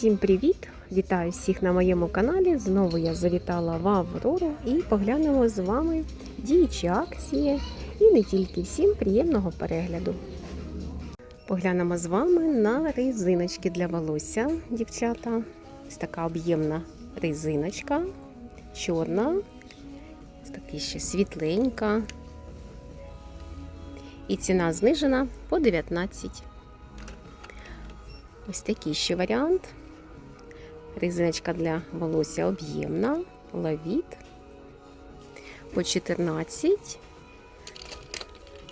Всім привіт! Вітаю всіх на моєму каналі. Знову я завітала в Аврору і поглянемо з вами діючі акції і не тільки всім приємного перегляду. Поглянемо з вами на резиночки для волосся, дівчата. Ось така об'ємна резиночка, чорна, ось така ще світленька. І ціна знижена по 19. Ось такий ще варіант. Резиночка для волосся об'ємна, лавіт по 14.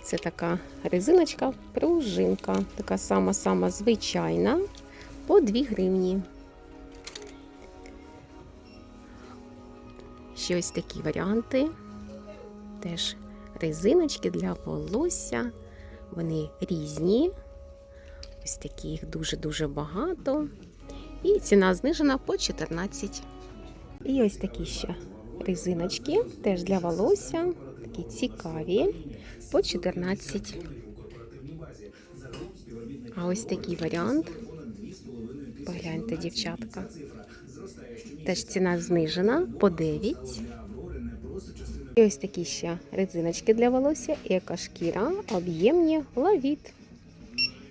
Це така резиночка, пружинка, така сама-сама звичайна, по 2 гривні. Ще ось такі варіанти. Теж резиночки для волосся. Вони різні. Ось такі їх дуже-дуже багато. І ціна знижена по 14. І ось такі ще резиночки, теж для волосся. Такі цікаві. По 14. А ось такий варіант. Погляньте, дівчатка. Теж ціна знижена по 9. І ось такі ще резиночки для волосся, екошкіра, об'ємні лавіт.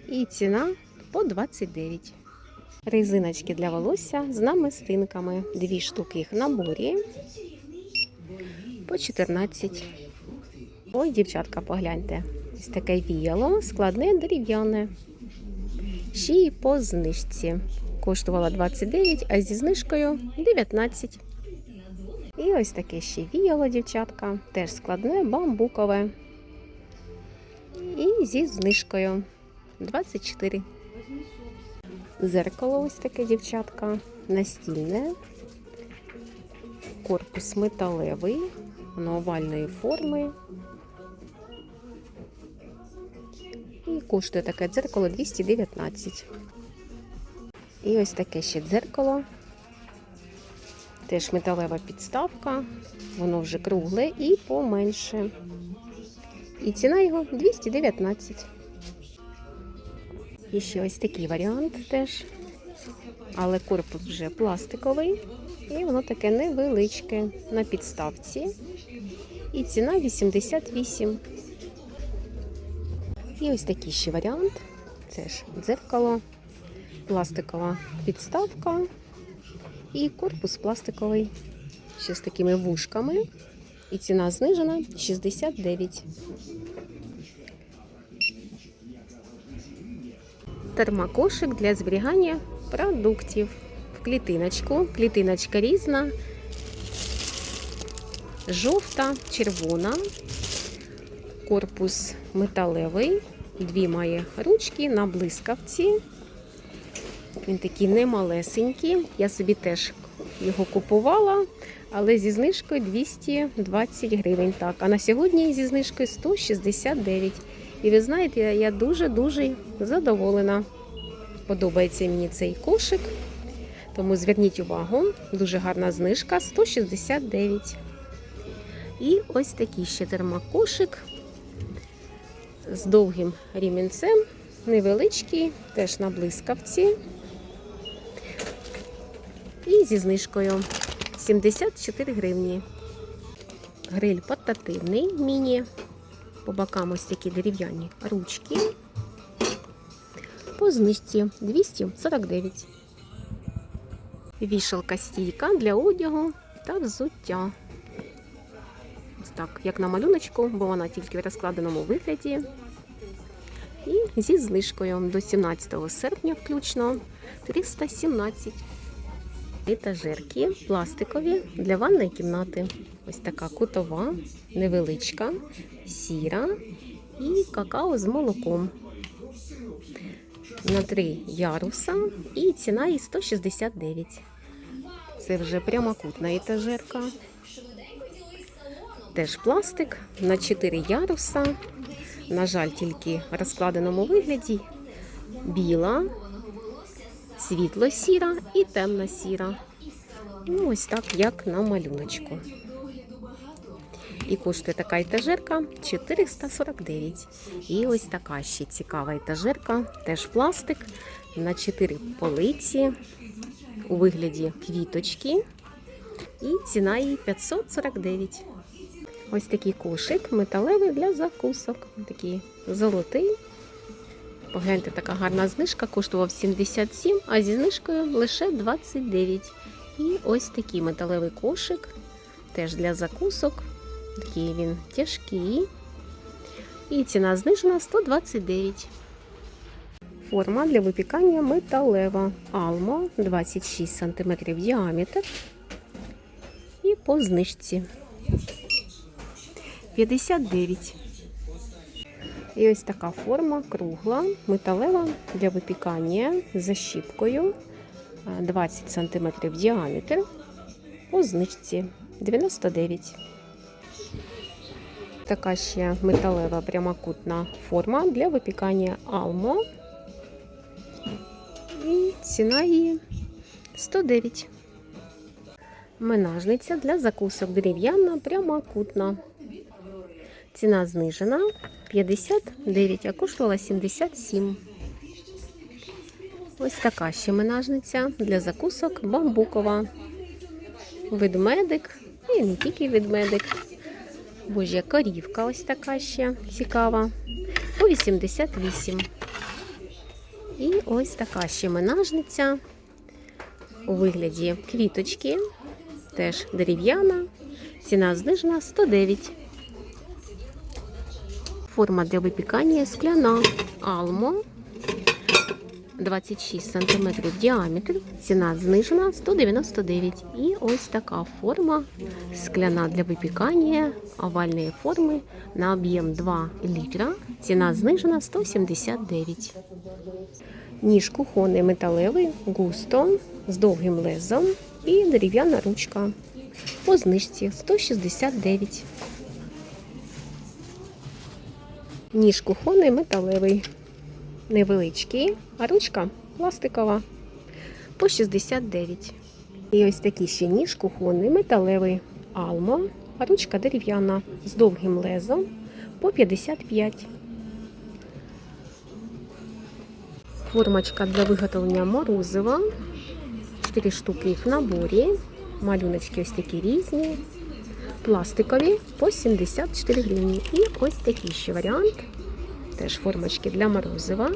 І ціна по 29. Резиночки для волосся з намистинками. Дві штуки їх в наборі. По 14. Ой, дівчатка, погляньте. Ось таке віяло, складне дерев'яне. Ще й по знижці. Коштувала 29, а зі знижкою 19. І ось таке ще віяло, дівчатка. Теж складне, бамбукове. І зі знижкою 24. Зеркало ось таке, дівчатка, настільне. Корпус металевий, воно овальної форми. І коштує таке дзеркало 219. І ось таке ще дзеркало. Теж металева підставка, воно вже кругле і поменше. І ціна його 219. І ще ось такий варіант теж. Але корпус вже пластиковий. І воно таке невеличке на підставці. І ціна 88. І ось такий ще варіант. Це ж дзеркало, пластикова підставка і корпус пластиковий. Ще з такими вушками. І ціна знижена 69. Термокошик для зберігання продуктів в клітиночку. Клітиночка різна, жовта, червона, корпус металевий, дві має ручки на блискавці. Він такий немалесенький. Я собі теж його купувала, але зі знижкою 220 гривень. Так, а на сьогодні зі знижкою 169 і ви знаєте, я дуже-дуже задоволена. Подобається мені цей кошик. Тому зверніть увагу, дуже гарна знижка 169. І ось такий ще термокошик з довгим рімінцем, невеличкий, теж на блискавці. І зі знижкою 74 гривні. Гриль портативний міні. По бокам ось такі дерев'яні ручки. По знижці 249. Вішалка стійка для одягу та взуття. Ось так, як на малюночку, бо вона тільки в розкладеному вигляді. І зі знижкою до 17 серпня включно 317. Етажерки пластикові для ванної кімнати. Ось така кутова, невеличка, сіра і какао з молоком. На три яруса і ціна її 169. Це вже прямокутна етажерка. Теж пластик на 4 яруса. На жаль, тільки в розкладеному вигляді. Біла, світло-сіра і темно-сіра. Ну, ось так, як на малюночку. І коштує така етажерка 449. І ось така ще цікава етажерка, теж пластик на 4 полиці. у вигляді квіточки. І ціна її 549. Ось такий кошик металевий для закусок. Такий золотий. Погляньте, така гарна знижка, коштував 77, а зі знижкою лише 29. І ось такий металевий кошик, теж для закусок. Такий він тяжкий. І ціна знижена 129. Форма для випікання металева. Алмо 26 см діаметр. І по знижці 59. І ось така форма кругла, металева для випікання з защіпкою 20 см діаметр по знижці 99. Така ще металева прямокутна форма для випікання алмо. І ціна її 109. Менажниця для закусок дерев'яна прямокутна. Ціна знижена 59, а коштувала 77. Ось така ще менажниця для закусок бамбукова. Ведмедик і не тільки ведмедик. Божя корівка ось така ще цікава. По 88. І ось така ще менажниця у вигляді квіточки. Теж дерев'яна. Ціна знижена 109. Форма для випікання скляна Алмо 26 см діаметр. Ціна знижена 199. І ось така форма скляна для випікання овальної форми на об'єм 2 літра. Ціна знижена 179. Ніж кухонний металевий, густо з довгим лезом і дерев'яна ручка. По знижці 169. Ніж кухонний металевий. Невеличкий, а ручка пластикова по 69. І ось такий ще ніж кухонний металевий алмо, а ручка дерев'яна з довгим лезом по 55. Формочка для виготовлення морозива. 4 штуки їх в наборі. Малюночки ось такі різні. Пластикові по 74 гривні. І ось такий ще варіант. Теж формочки для морозива.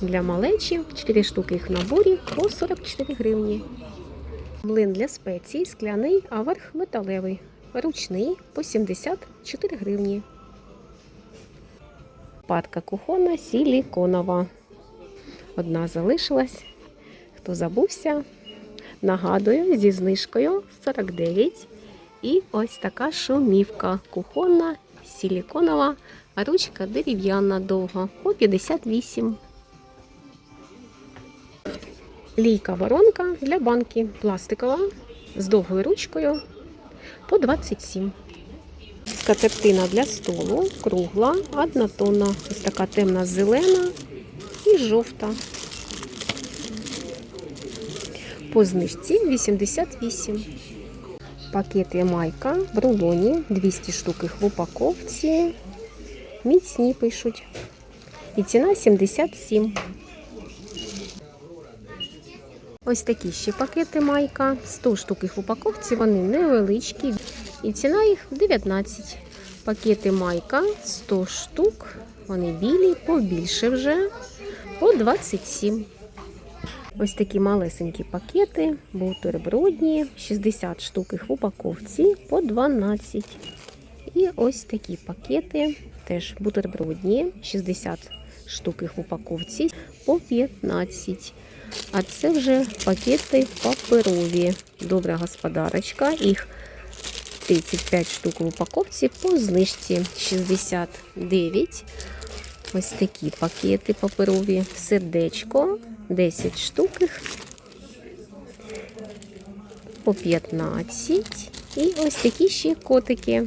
Для малечі 4 штуки їх в наборі по 44 гривні. Млин для спецій скляний, а верх металевий. Ручний по 74 гривні. Падка кухонна силіконова. Одна залишилась. Хто забувся, нагадую, зі знижкою 49. І ось така шумівка кухонна, силіконова, а ручка дерев'яна довга по 58. Лійка воронка для банки пластикова з довгою ручкою по 27. Скатертина для столу кругла, однотонна. Ось така темна зелена і жовта. По знижці 88. Пакети майка в рулоні, 200 штук їх в упаковці. Міцні пишуть. І ціна 77. Ось такі ще пакети майка. 100 штук їх в упаковці, вони невеличкі. І ціна їх 19. Пакети майка 100 штук. Вони білі, побільше вже. По 27. Ось такі малесенькі пакети, бутербродні, 60 штук їх в упаковці по 12. І ось такі пакети, теж бутербродні, 60 штук їх в упаковці по 15. А це вже пакети паперові. Добра господарочка. Їх 35 штук в упаковці по знижці 69. Ось такі пакети паперові. Сердечко 10 штук їх по 15. І ось такі ще котики.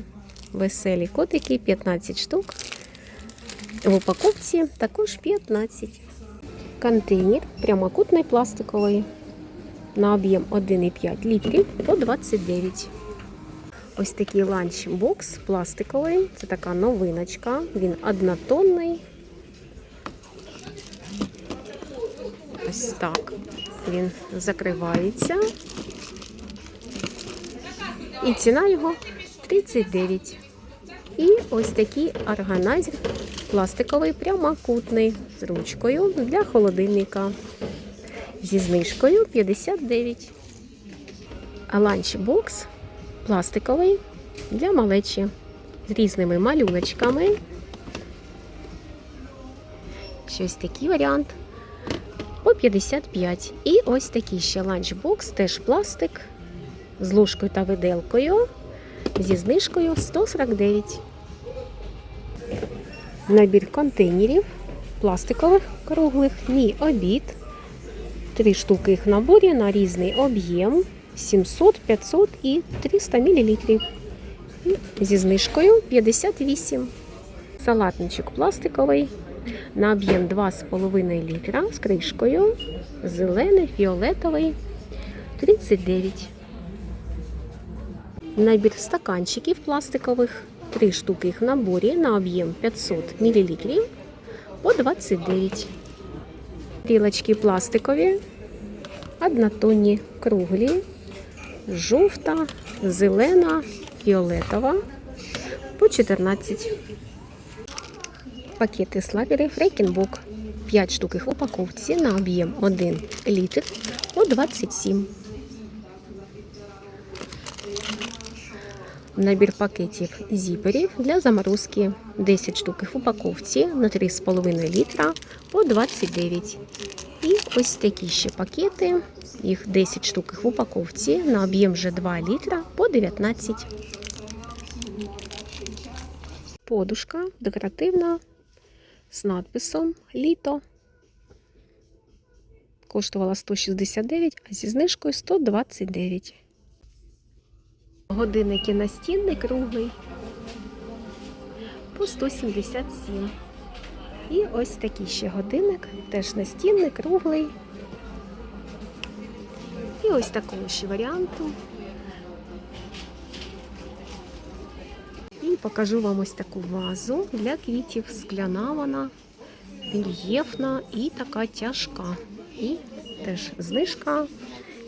Веселі котики 15 штук. В упаковці також 15. Контейнер прямокутний пластиковий на об'єм 1,5 літрів по 29. Ось такий ланчбокс пластиковий. Це така новиночка. Він однотонний. Ось так. він закривається. І ціна його 39. І ось такий органайзер пластиковий прямокутний з ручкою для холодильника. Зі знижкою 59. А ланчбокс пластиковий для малечі з різними малюночками. Щось такий варіант по 55. І ось такий ще ланчбокс, теж пластик з ложкою та виделкою зі знижкою 149. Набір контейнерів пластикових круглих. Мій обід. Три штуки їх наборі на різний об'єм 700, 500 і 300 мл. Зі знижкою 58. Салатничок пластиковий на об'єм 2,5 літра з кришкою. Зелений, фіолетовий 39. Набір стаканчиків пластикових. Три штуки їх в наборі на об'єм 500 мл по 29. Тарілочки пластикові, однотонні, круглі, жовта, зелена, фіолетова по 14. Пакети слабери Фрейкенбок. 5 штук їх в упаковці на об'єм 1 літр по 27. Набір пакетів зіперів для заморозки 10 штук в упаковці на 3,5 літра по 29. І ось такі ще пакети, їх 10 штук в упаковці на об'єм вже 2 літра по 19. Подушка декоративна з надписом Літо. Коштувала 169, а зі знижкою 129. Годинники настінний круглий по 177. І ось такий ще годинник, теж настінний, круглий. І ось такого ще варіанту. І покажу вам ось таку вазу для квітів. Скляна вона, рельєфна і така тяжка. І теж знижка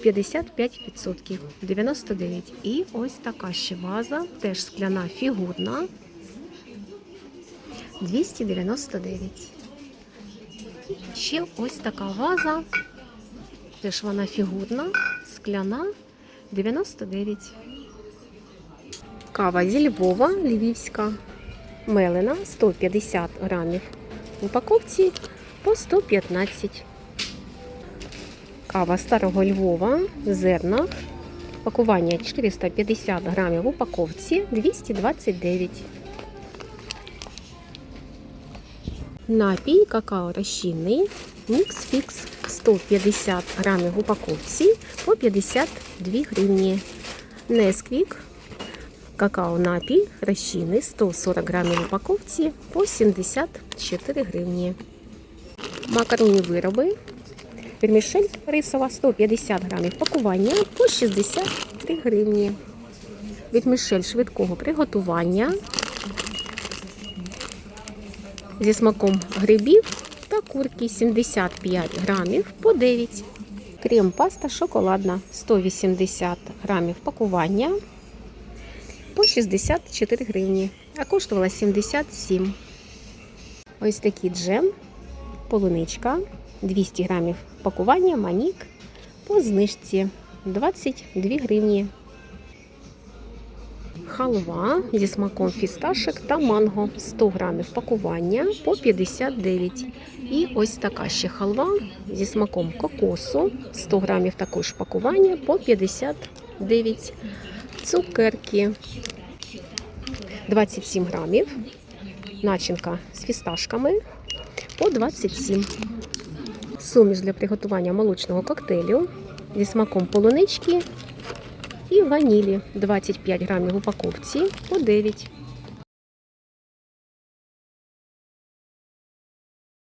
55%, 99. І ось така ще ваза, теж скляна фігурна. 299. Ще ось така ваза. Теж вона фігурна, скляна 99. Кава зі Львова, львівська, мелена 150 грамів. В упаковці по 115. Кава старого Львова в зернах. Пакування 450 грамів в упаковці 229. Напій какао розчинний. Мікс фікс 150 грамів в упаковці по 52 гривні. Несквік какао напій розчинний 140 грамів в упаковці по 74 гривні. Макаронні вироби. Вермішель рисова 150 грамів пакування по 63 гривні. Вермішель швидкого приготування зі смаком грибів та курки 75 грамів по 9. Крем паста шоколадна 180 грамів пакування по 64 гривні, а коштувала 77. Ось такий джем, полуничка 200 грамів пакування, манік по знижці 22 гривні. Халва зі смаком фісташок та манго 100 грамів пакування по 59. І ось така ще халва зі смаком кокосу 100 грамів також пакування по 59. Цукерки 27 грамів. Начинка з фісташками по 27. Суміш для приготування молочного коктейлю зі смаком полунички і ванілі 25 грамів в упаковці по 9.